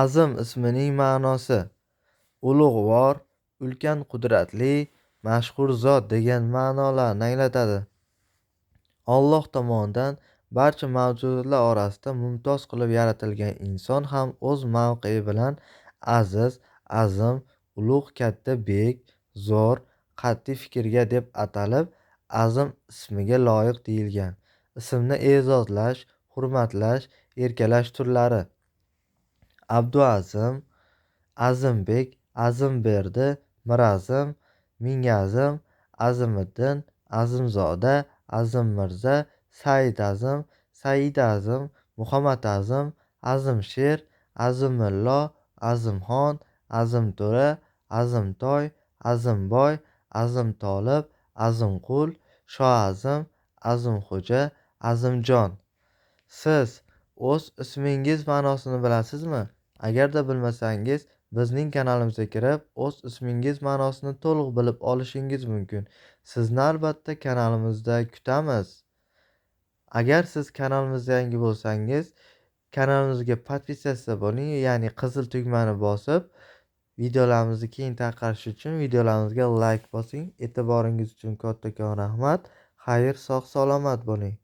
Azim ismining ma'nosi ulug'vor, ulkan qudratli, mashhur zot degan ma'nolarni anglatadi. Alloh tomonidan barcha mavjudotlar orasida mumtoz qilib yaratilgan inson ham o'z mavqei bilan aziz, azim, ulug', katta, bek, zo'r, qat'iy fikrga deb atalib, Azim ismiga loyiq deyilgan. Ismni e'zozlash, hurmatlash, erkalash turlari: Abduazim, Azimbek, Azimberdi, Mirazim, Mingazim, Azimiddin, Azimzoda, Azimmirzo, Saidazim, Saidazim, Muhammadazim, Azimsher, azimillo Azimxon, Azimto'ra, Azimtoy, Azimboy, Azimtolib, Azimqul, Shoazim, Azimxo'ja, Azimjon. Siz o'z ismingiz ma'nosini bilasizmi? Agarda bilmasangiz, bizning kanalimizga kirib, o'z ismingiz ma'nosini to'liq bilib olishingiz mumkin. Sizni albatta kanalimizda kutamiz. Agar siz kanalimizga yangi bo'lsangiz, kanalimizga podpisatsiya bo'ling, ya'ni qizil tugmani bosib, videolarimizni keng tarqalishi uchun videolarimizga like bosing. E'tiboringiz uchun kattakon rahmat. Xayr, sog' salomat bo'ling.